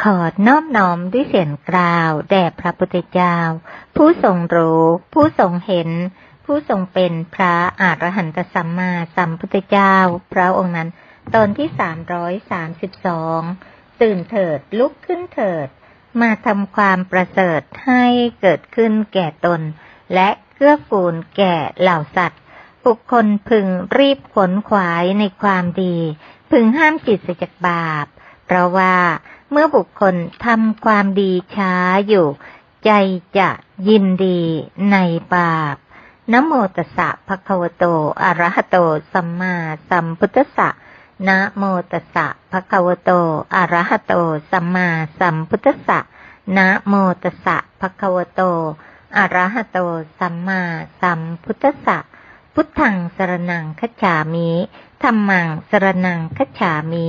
ขอนอบน้อมด้วยเสียงกล่าว แด่พระพุทธเจ้า ผู้ทรงรู้ ผู้ทรงเห็น ผู้ทรงเป็นพระอรหันตสัมมาสัมพุทธเจ้า พระองค์นั้น ตอนที่สามร้อยสามสิบสองตื่นเถิดลุกขึ้นเถิด มาทำความประเสริฐให้เกิดขึ้นแก่ตน และเกื้อกูลแก่เหล่าสัตว์ บุคคลพึงรีบขนขวายในความดี พึงห้ามจิตเสจากบาป เพราะว่า เมื่อบุคคลทำความดีช้าอยู่ ใจจะยินดีในบาปนะโมตัสสะภะคะวะโตอะระหะโต สัมมาสัมพุทธัสสะนะโมตัสสะภะคะวะโตอะระหะโต สัมมาสัมพุทธัสสะนะโมตัสสะภะคะวะโตอะระหะโต สัมมาสัมพุทธัสสะพุทธังสรนังคัจฉามิธรรมังสรนังคัจฉามิ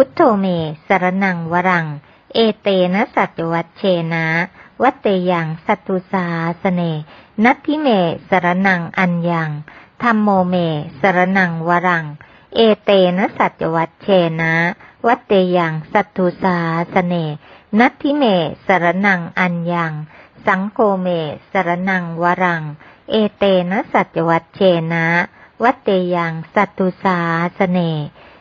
พุทโธเม สรนังวรัง เอเตนะสัจวัตเชนะ วัตเตยังสัตตุสาสเน นัตทิเม สรนังอัญญังธรรมโมเม สรนังวรัง เอเตนะสัจวัตเชนะ วัตเตยังสัตตุสาสเน นัตทิเม สรนังอัญญัง สังโฆเม สรนังวรัง เอเตนะสัจวัตเชนะ วัตเตยังสัตตุสาสเน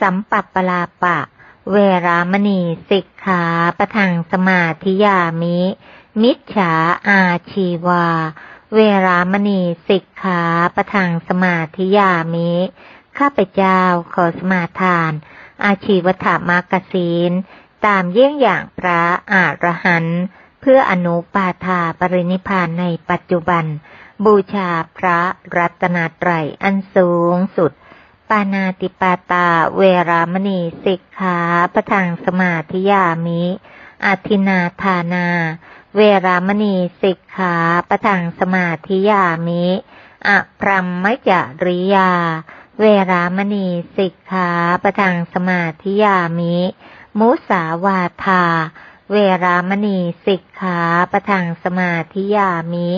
สัมปัปปลาปะ เวรามณีสิกขาปะทังสมาธิยามิ มิจฉาอาชีวา เวรามณีสิกขาปะทังสมาธิยามิ ข้าพเจ้าขอสมาทาน อาชีวธรรมกศีลตามเยี่ยงอย่างพระอรหันต์เพื่ออนุปาทาปรินิพานในปัจจุบัน บูชาพระรัตนตรัยอันสูงสุด ปานาติปาตาเวรามณีสิกขาประทังสมาธิยามิอาทินาทานา เวรามณีสิกขาประทังสมาธิยามิอะพรัมมจริยา เวรามณีสิกขาประทังสมาธิยามิ มุสาวาทา เวรามณีสิกขาประทังสมาธิยามิ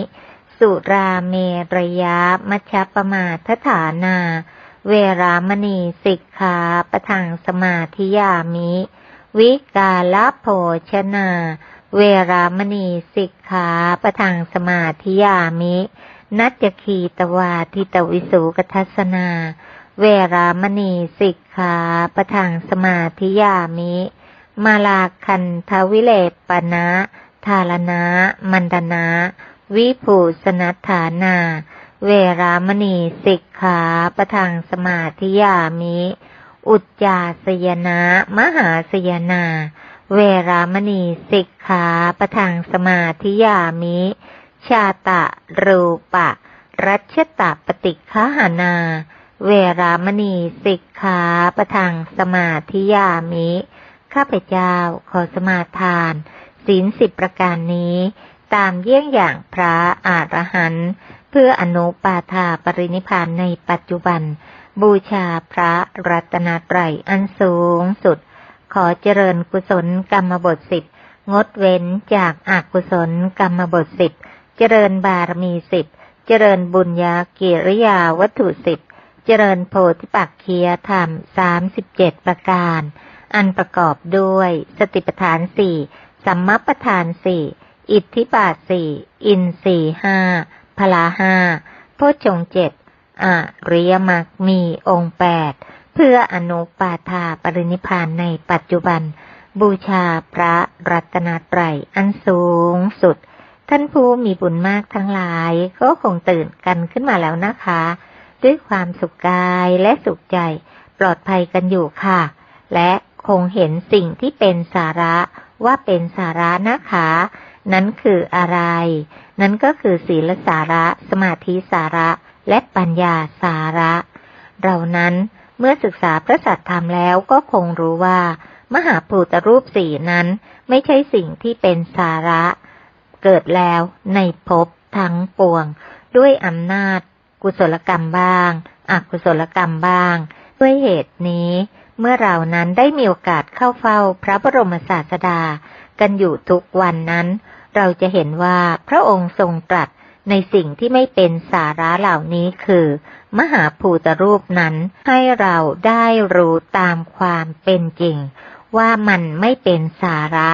สุราเมรยะมัชฌปมาทฐานา เวรามณีสิกขาปะทังสมาธิยามิ วิกาลโภชนา เวรามณีสิกขาปะทังสมาธิยามิ นัจคีตวาทิตวิสุกทัสนา เวรามณีสิกขาปะทังสมาธิยามิ มาลาคันทวิเลปนะทารณะมันดนะ วิภูสนัฐานา เวรามณีสิกขาประทังสมาธิยามิ อุจจาสยนะ มหาสยนา เวรามณีสิกขาประทังสมาธิยามิ ชาตะรูปะ รัชตะปฏิคหานา เวรามณีสิกขาประทังสมาธิยามิ ข้าพเจ้าขอสมาทานศีลสิบประการนี้ ตามเยี่ยงอย่างพระอรหันต์ เพื่ออนุปาทาปรินิพานในปัจจุบัน บูชาพระรัตนตรัยอันสูงสุด ขอเจริญกุศลกรรมบทสิบงดเว้นจากอากุศลกรรมบทสิบเจริญบารมีสิบเจริญบุญญากิริยาวัตถุสิบเจริญโพธิปักเคียธรรมสามสิบเจ็ดประการ อันประกอบด้วยสติปัฏฐานสี่สัมมัปทานสี่อิทธิบาทสี่อินสี่ห้า พลาห้าโพชงเจ็ดอริยมรรคมีองค์แปดเพื่ออนุปาทาปรินิพานในปัจจุบัน บูชาพระรัตนตรัยอันสูงสุด ท่านผู้มีบุญมากทั้งหลายก็คงตื่นกันขึ้นมาแล้วนะคะ ด้วยความสุขกายและสุขใจ ปลอดภัยกันอยู่ค่ะ และคงเห็นสิ่งที่เป็นสาระว่าเป็นสาระนะคะ นั้นคืออะไร นั้นก็คือศีลสาระ สมาธิสาระ และปัญญาสาระ เรานั้นเมื่อศึกษาพระสัทธรรมแล้วก็คงรู้ว่า มหาภูตรูปสี่นั้นไม่ใช่สิ่งที่เป็นสาระ เกิดแล้วในภพทั้งปวง ด้วยอำนาจ กุศลกรรมบ้างอกุศลกรรมบ้าง ด้วยเหตุนี้ เมื่อเรานั้นได้มีโอกาสเข้าเฝ้าพระบรมศาสดา กันอยู่ทุกวันนั้น เราจะเห็นว่าพระองค์ทรงตรัสในสิ่งที่ไม่เป็นสาระเหล่านี้คือ มหาภูตรูปนั้นให้เราได้รู้ตามความเป็นจริง ว่ามันไม่เป็นสาระ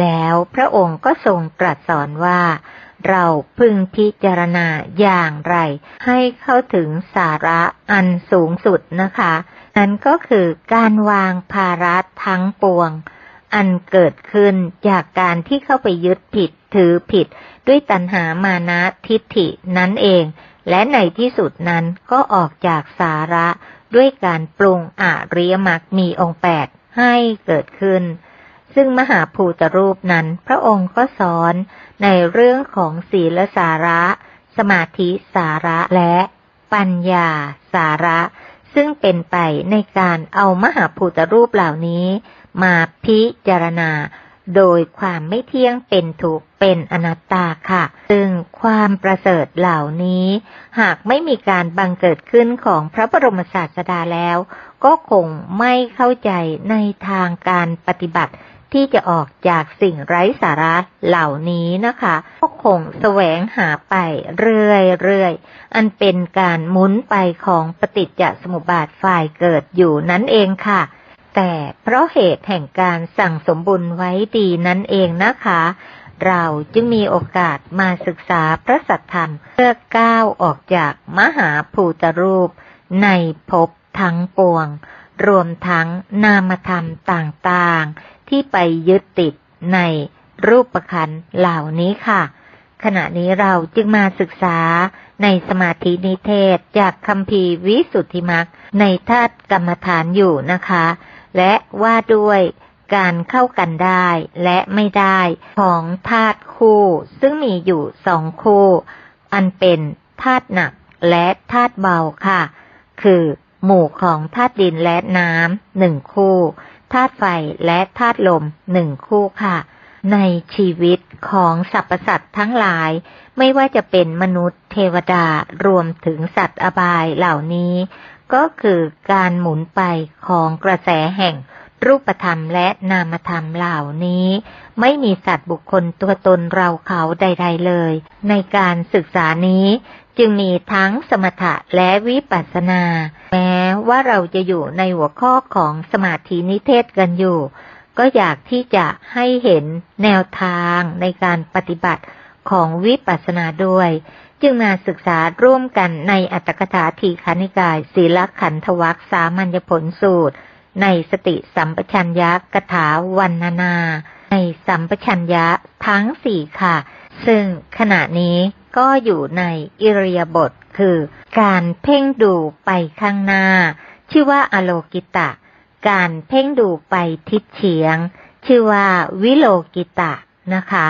แล้วพระองค์ก็ทรงตรัสสอนว่า เราพึงพิจารณาอย่างไร ให้เข้าถึงสาระอันสูงสุดนะคะ นั่นก็คือการวางภาระทั้งปวง อันเกิดขึ้นจากการที่เข้าไปยึดผิดถือผิด ด้วยตัณหามานะทิฏฐินั่นเอง และในที่สุดนั้นก็ออกจากสาระด้วยการปรุงอริยมรรคมีองค์แปดให้เกิดขึ้น ซึ่งมหาภูตรูปนั้นพระองค์ก็สอนในเรื่องของศีลสาระ สมาธิสาระและปัญญาสาระ ซึ่งเป็นไปในการเอามหาภูตรูปเหล่านี้ มาพิจารณา โดยความไม่เที่ยงเป็นทุกข์เป็นอนัตตาค่ะ ซึ่งความประเสริฐเหล่านี้ หากไม่มีการบังเกิดขึ้นของพระบรมศาสดาแล้ว ก็คงไม่เข้าใจในทางการปฏิบัติที่จะออกจากสิ่งไร้สาระเหล่านี้นะคะ ก็คงแสวงหาไปเรื่อยๆ อันเป็นการหมุนไปของปฏิจจสมุปบาทฝ่ายเกิดอยู่นั่นเองค่ะ แต่เพราะเหตุแห่งการสั่งสมบุญไว้ดีนั่นเองนะคะ เราจึงมีโอกาสมาศึกษาพระสัทธรรมเพื่อก้าวออกจากมหาภูตรูป ในภพทั้งปวง รวมทั้งนามธรรมต่างๆ ที่ไปยึดติดในรูปขันเหล่านี้ค่ะ ขณะนี้เราจึงมาศึกษาในสมาธินิเทศจากคำพีวิสุทธิมักในธาตุกรรมฐานอยู่นะคะ และว่าด้วยการเข้ากันได้และไม่ได้ของธาตุคู่ ซึ่งมีอยู่สองคู่ อันเป็นธาตุหนักและธาตุเบาค่ะ คือ หมู่ของธาตุดินและน้ำหนึ่งคู่ธาตุไฟและธาตุลมหนึ่งคู่ค่ะ ในชีวิตของสรรพสัตว์ทั้งหลาย ไม่ว่าจะเป็นมนุษย์เทวดารวมถึงสัตว์อบายเหล่านี้ ก็คือการหมุนไปของกระแสแห่งรูปธรรมและนามธรรมเหล่านี้ ไม่มีสัตว์บุคคลตัวตนเราเขาใด ๆเลย ในการศึกษานี้ จึงมีทั้งสมถะและวิปัสสนา แม้ว่าเราจะอยู่ในหัวข้อของสมาธินิเทศกันอยู่ ก็อยากที่จะให้เห็นแนวทางในการปฏิบัติของวิปัสสนาด้วย จึงมาศึกษาร่วมกันในอัตถกถาทีขานิกายศีลขันธวัคสามัญญผลสูตร ในสติสัมปชัญญะกถาวันนานา ในสัมปชัญญะทั้งสี่ค่ะ ซึ่งขณะนี้ก็อยู่ในอิริยาบถคือ การเพ่งดูไปข้างหน้า ชื่อว่าอโลกิตะ การเพ่งดูไปทิศเฉียง ชื่อว่าวิโลกิตะนะคะ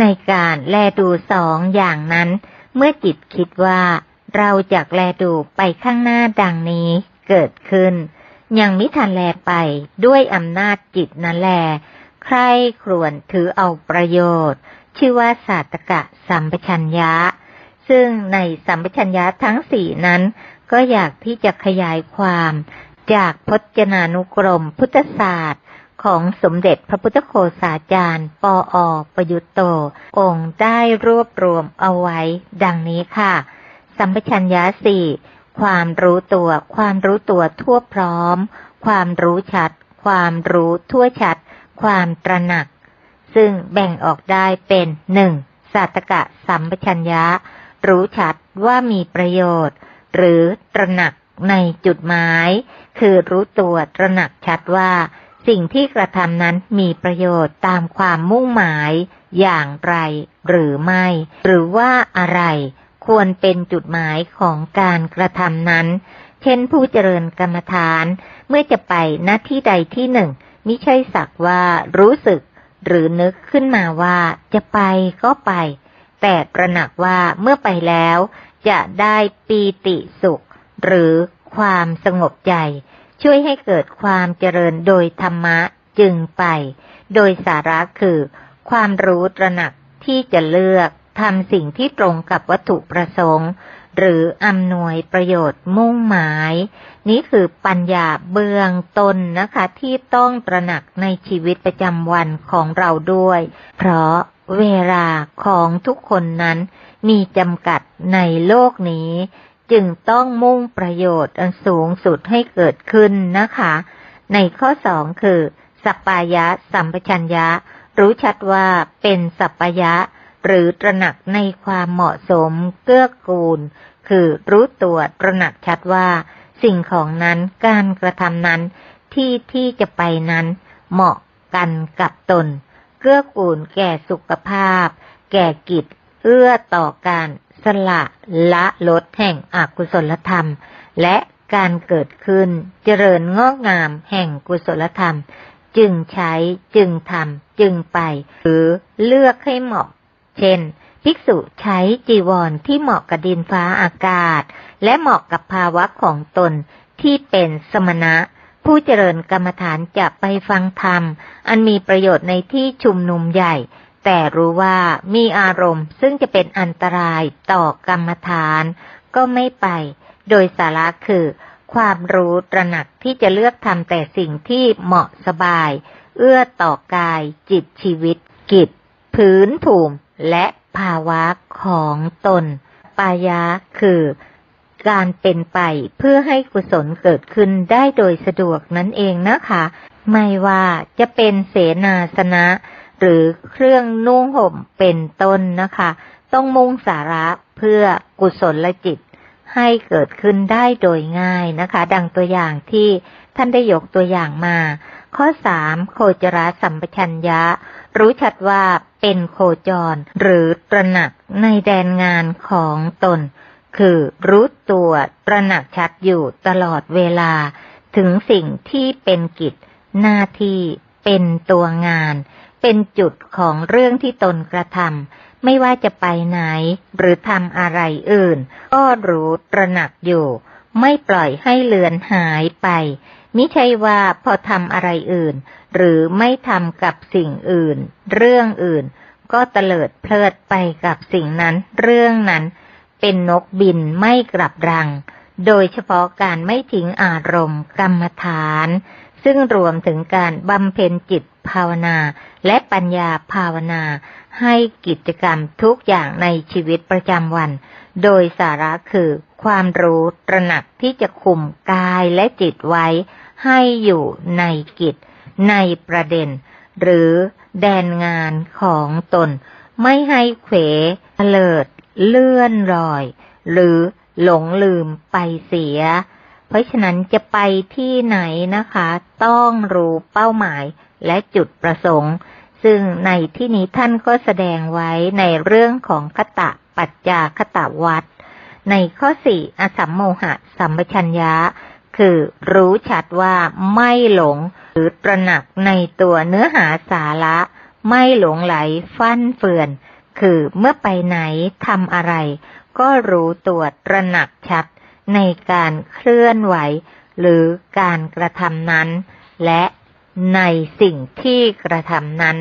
ในการแลดูสองอย่างนั้น เมื่อจิตคิดว่า เราจะแลดูไปข้างหน้าดังนี้เกิดขึ้น ยังมิทันแลไปด้วยอำนาจจิตนั่นแล ใครครวนถือเอาประโยชน์ ชื่อว่าศาสตกะสัมปชัญญะ ซึ่งในสัมปชัญญะทั้งสี่นั้น ก็อยากที่จะขยายความ จากพจนานุกรมพุทธศาสตร์ ของสมเด็จพระพุทธโฆษาจารย์ ปออประยุตโต องค์ได้รวบรวมเอาไว้ ดังนี้ค่ะ สัมปชัญญะสี่ความรู้ตัว ความรู้ตัวทั่วพร้อม ความรู้ชัด ความรู้ทั่วชัด ความตระหนัก ซึ่งแบ่งออกได้เป็นหนึ่งสัตตกะสัมปชัญญะ รู้ชัดว่ามีประโยชน์ หรือตระหนักในจุดหมาย คือรู้ตัวตระหนักชัดว่า สิ่งที่กระทำนั้นมีประโยชน์ตามความมุ่งหมายอย่างไรหรือไม่ หรือว่าอะไรควรเป็นจุดหมายของการกระทำนั้น เช่นผู้เจริญกรรมฐาน เมื่อจะไปหน้าที่ใดที่หนึ่งมิใช่สักว่ารู้สึก หรือนึกขึ้นมาว่าจะไปก็ไป แต่ตระหนักว่าเมื่อไปแล้ว จะได้ปีติสุข หรือความสงบใจ ช่วยให้เกิดความเจริญโดยธรรมะจึงไป โดยสาระคือ ความรู้ตระหนักที่จะเลือกทำสิ่งที่ตรงกับวัตถุประสงค์ หรืออำนวยประโยชน์มุ่งหมาย นี้คือปัญญาเบื้องต้นนะคะที่ต้องตระหนักในชีวิตประจำวันของเราด้วย เพราะเวลาของทุกคนนั้นมีจำกัดในโลกนี้ จึงต้องมุ่งประโยชน์อันสูงสุดให้เกิดขึ้นนะคะ ในข้อสองคือ สัปปายะสัมปชัญญะ รู้ชัดว่าเป็นสัปปายะ หรือตระหนักในความเหมาะสมเกื้อกูล คือรู้ตัวตระหนักชัดว่า สิ่งของนั้นการกระทำนั้นที่ที่จะไปนั้น เหมาะกันกับตน เกื้อกูลแก่สุขภาพ แก่กิจ เอื้อต่อการ สละละลดแห่งอกุศลธรรม และการเกิดขึ้น เจริญงอกงามแห่งกุศลธรรม จึงใช้จึงทำจึงไป หรือเลือกให้เหมาะ เช่น ภิกษุใช้จีวรที่เหมาะกับดินฟ้าอากาศ และเหมาะกับภาวะของตนที่เป็นสมณะ ผู้เจริญกรรมฐานจะไปฟังธรรม อันมีประโยชน์ในที่ชุมนุมใหญ่ แต่รู้ว่ามีอารมณ์ซึ่งจะเป็นอันตรายต่อกรรมฐาน ก็ไม่ไป โดยสาระคือ ความรู้ตระหนักที่จะเลือกทำแต่สิ่งที่เหมาะสบาย เอื้อต่อกาย จิตชีวิต กิจพื้นภูมิและภาวะของตน ปายะคือ การเป็นไปเพื่อให้กุศลเกิดขึ้นได้โดยสะดวกนั่นเองนะคะ ไม่ว่าจะเป็นเสนาสนะ หรือเครื่องนุ่งห่มเป็นต้นนะคะ ต้องมุ่งสาระเพื่อกุศลจิตให้เกิดขึ้นได้โดยง่ายนะคะ ดังตัวอย่างที่ท่านได้ยกตัวอย่างมา ข้อสามโคจรสัมปชัญญะ รู้ชัดว่าเป็นโคจร หรือตระหนักในแดนงานของตน คือรู้ตัวตระหนักชัดอยู่ตลอดเวลา ถึงสิ่งที่เป็นกิจหน้าที่เป็นตัวงาน เป็นจุดของเรื่องที่ตนกระทำไม่ว่าจะไปไหน หรือทำอะไรอื่น ก็รู้ตระหนักอยู่ ไม่ปล่อยให้เลือนหายไป มิใช่ว่าพอทำอะไรอื่น หรือไม่ทำกับสิ่งอื่น เรื่องอื่น ก็เตลิดเพลิดไปกับสิ่งนั้น เรื่องนั้น เป็นนกบินไม่กลับรัง โดยเฉพาะการไม่ทิ้งอารมณ์กรรมฐาน ซึ่งรวมถึงการบำเพ็ญจิต ภาวนา และปัญญาภาวนา ให้กิจกรรมทุกอย่างในชีวิตประจำวัน โดยสาระคือความรู้ตระหนักที่จะคุมกายและจิตไว้ ให้อยู่ในกิจ ในประเด็น หรือแดนงานของตน ไม่ให้เขวเลิด เลื่อนรอย หรือหลงลืมไปเสีย เพราะฉะนั้นจะไปที่ไหนนะคะ ต้องรู้เป้าหมาย และจุดประสงค์ ซึ่งในที่นี้ท่านก็แสดงไว้ในเรื่องของคตะปัจจาคตะวัดในข้อสี่อสัมโมหะสัมปชัญญะ คือรู้ชัดว่าไม่หลงหรือตระหนักในตัวเนื้อหาสาระ ไม่หลงไหลฟั่นเฟือน คือเมื่อไปไหนทำอะไร ก็รู้ตัวตระหนักชัดในการเคลื่อนไหว หรือการกระทำนั้น และ ในสิ่งที่กระทำนั้น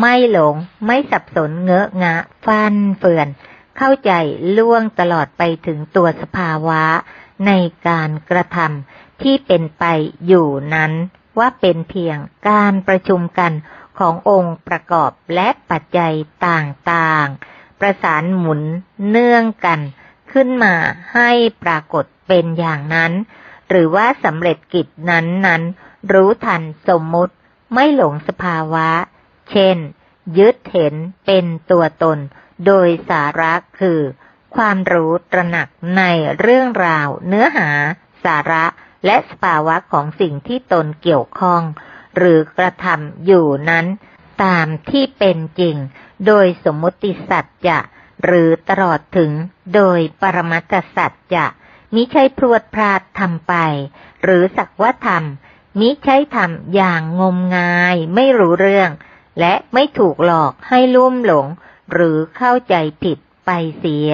ไม่หลงไม่สับสนเงอะงะ ฟันเฟือน เข้าใจล่วงตลอดไปถึงตัวสภาวะ ในการกระทำที่เป็นไปอยู่นั้น ว่าเป็นเพียงการประชุมกันขององค์ประกอบและปัจจัยต่างๆ ประสานหมุนเนื่องกัน ขึ้นมาให้ปรากฏเป็นอย่างนั้น หรือว่าสำเร็จกิจนั้นๆ รู้ทันสมมุติไม่หลงสภาวะ เช่น ยึดเห็นเป็นตัวตน โดยสาระคือ ความรู้ตระหนักในเรื่องราว เนื้อหา สาระ และสภาวะของสิ่งที่ตนเกี่ยวข้อง หรือกระทำอยู่นั้น ตามที่เป็นจริง โดยสมมติสัจจะหรือตลอดถึงโดยปรมัตสัจจะมิใช่พรวดพลาดทำไป หรือสักว่าทำ มิใช่ทำอย่างงมงายไม่รู้เรื่อง และไม่ถูกหลอกให้ลุ่มหลง หรือเข้าใจผิดไปเสีย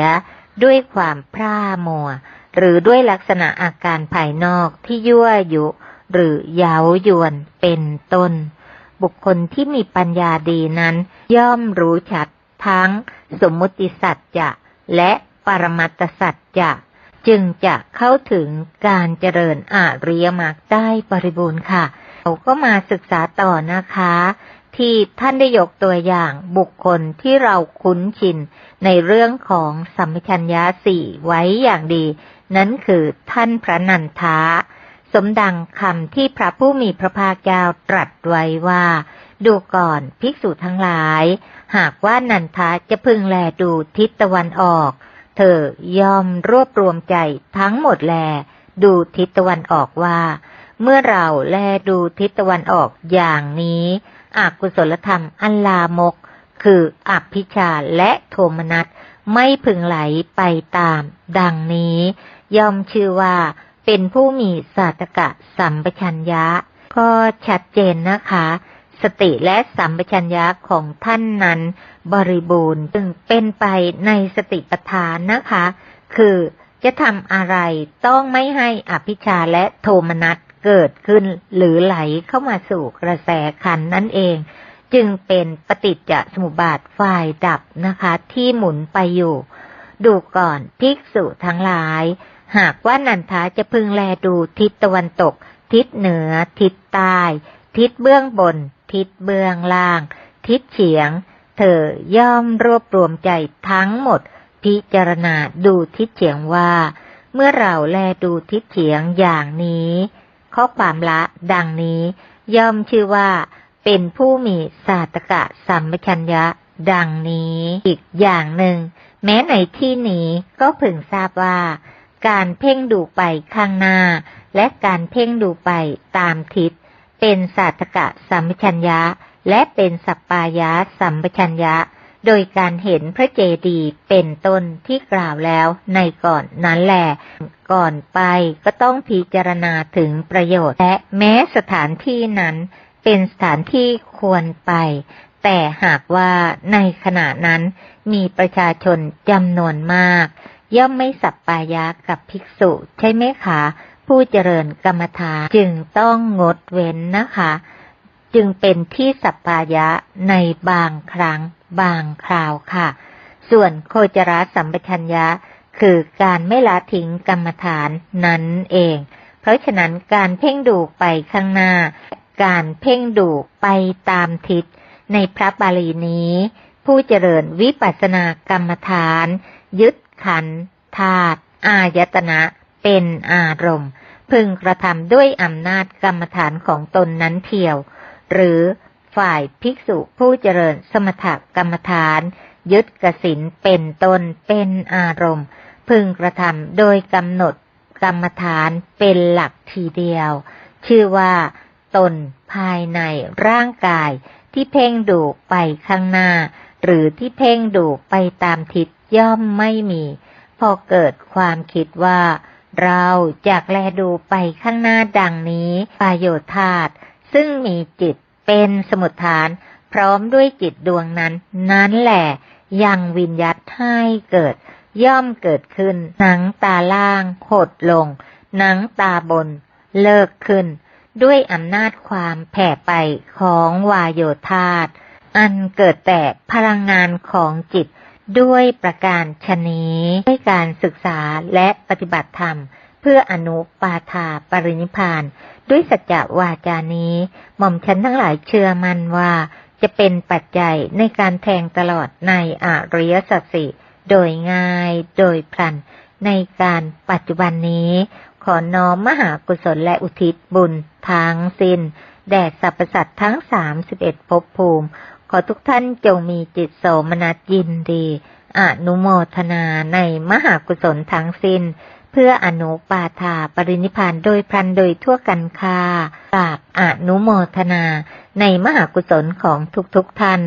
ด้วยความพร่ามัว หรือด้วยลักษณะอาการภายนอกที่ยั่วยุ หรือเย้ายวนเป็นต้น บุคคลที่มีปัญญาดีนั้น ย่อมรู้ชัดทั้งสมมุติสัจจะและปรมัตสัจจะ จึงจะเข้าถึงการเจริญอาริยมรรคได้บริบูรณ์ค่ะ เราก็มาศึกษาต่อนะคะ ที่ท่านได้ยกตัวอย่างบุคคลที่เราคุ้นชินในเรื่องของสัมปชัญญะสี่ไว้อย่างดี นั้นคือท่านพระนันทาสมดังคำที่พระผู้มีพระภาคเจ้าตรัสไว้ว่า ดูก่อนภิกษุทั้งหลาย หากว่านันทาจะพึงแลดูทิศตะวันออก เธอยอมรวบรวมใจทั้งหมดแล ดูทิศตะวันออกว่า เมื่อเราแลดูทิศตะวันออกอย่างนี้อกุศลธรรมอันลามก คืออภิชาและโทมนัสไม่พึงไหลไปตาม ดังนี้ย่อมชื่อว่าเป็นผู้มีสาตกะสัมปชัญญะ ก็ชัดเจนนะคะ สติและสัมปชัญญะของท่านนั้น บริบูรณ์จึงเป็นไปในสติปัฏฐานนะคะ คือจะทำอะไรต้องไม่ให้อภิชาและโทมนัสเกิดขึ้นหรือไหลเข้ามาสู่กระแสขันนั่นเอง จึงเป็นปฏิจจสมุปบาทฝ่ายดับนะคะ ที่หมุนไปอยู่ ดูก่อนภิกษุทั้งหลาย หากว่านันทาจะพึงแลดูทิศตะวันตก ทิศเหนือ ทิศใต้ ทิศเบื้องบน ทิศเบื้องล่าง ทิศเฉียง เธอย่อมรวบรวมใจทั้งหมด พิจารณาดูทิศเฉียงว่า เมื่อเราแลดูทิศเฉียงอย่างนี้ ข้อความละดังนี้ ย่อมชื่อว่า เป็นผู้มีศาสตกะสัมปชัญญะ ดังนี้อีกอย่างหนึ่ง แม้ในที่นี้ก็พึงทราบว่า การเพ่งดูไปข้างหน้าและการเพ่งดูไปตามทิศ เป็นศาตกะสัมปชัญญะ และเป็นสัปปายะสัมปชัญญะ โดยการเห็นพระเจดีย์เป็นต้นที่กล่าวแล้วในก่อนนั้นแหละก่อนไปก็ต้องพิจารณาถึงประโยชน์ และแม้สถานที่นั้นเป็นสถานที่ควรไป แต่หากว่าในขณะนั้นมีประชาชนจำนวนมาก ย่อมไม่สัปปายะกับภิกษุใช่ไหมคะ ผู้เจริญกรรมฐานจึงต้องงดเว้นนะคะ จึงเป็นที่สัปปายะในบางครั้งบางคราวค่ะ ส่วนโคจรสัมปชัญญะ คือการไม่ละทิ้งกรรมฐานนั้นเอง เพราะฉะนั้นการเพ่งดูไปข้างหน้า การเพ่งดูไปตามทิศ ในพระบาลีนี้ ผู้เจริญวิปัสสนากรรมฐาน ยึดขันธ์ธาตุอายตนะ เป็นอารมณ์ พึงกระทำด้วยอำนาจกรรมฐานของตนนั้นเทียว หรือฝ่ายภิกษุผู้เจริญสมถกรรมฐาน ยึดกสินเป็นตนเป็นอารมณ์ พึงกระทำโดยกำหนดกรรมฐานเป็นหลักทีเดียว ชื่อว่า ตนภายในร่างกายที่เพ่งดูไปข้างหน้า หรือที่เพ่งดูไปตามทิศย่อมไม่มี พอเกิดความคิดว่า เราจากแลดูไปข้างหน้าดังนี้ปายโยธาตซึ่งมีจิตเป็นสมุดฐาน พร้อมด้วยจิตดวงนั้น นั้นแหละยังวิญยัตให้เกิด ย่อมเกิดขึ้น หนังตาล่างหดลง หนังตาบน เลิกขึ้น ด้วยอำนาจความแผ่ไปของวายโยธาตอันเกิดแต่พลังงานของจิต ด้วยประการชนี้ด้วยการศึกษาและปฏิบัติธรรม เพื่ออนุปาทาปรินิพาน ด้วยสัจจวาจานี้ หม่อมฉันทั้งหลายเชื่อมั่นว่า จะเป็นปัจจัยในการแทงตลอดในอริยสัจสี่โดยง่ายโดยพลัน ในการปัจจุบันนี้ ขอน้อมมหากุศลและอุทิศบุญทั้งสิ้น แด่สรรพสัตว์ทั้งสามสิบเอ็ดภพภูมิ ขอทุกท่านจงมีจิตโสมนัสยินดีอนุโมทนาในมหากุศลทั้งสิ้น เพื่ออนุปาทาปรินิพานโดยพลันโดยทั่วกันค่ากราบอนุโมทนาในมหากุศลของทุกๆทท่าน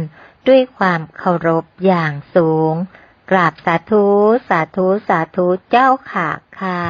ด้วยความเคารพอย่างสูง กราบสาธุ สาธุ สาธุเจ้าค่ะค่ะ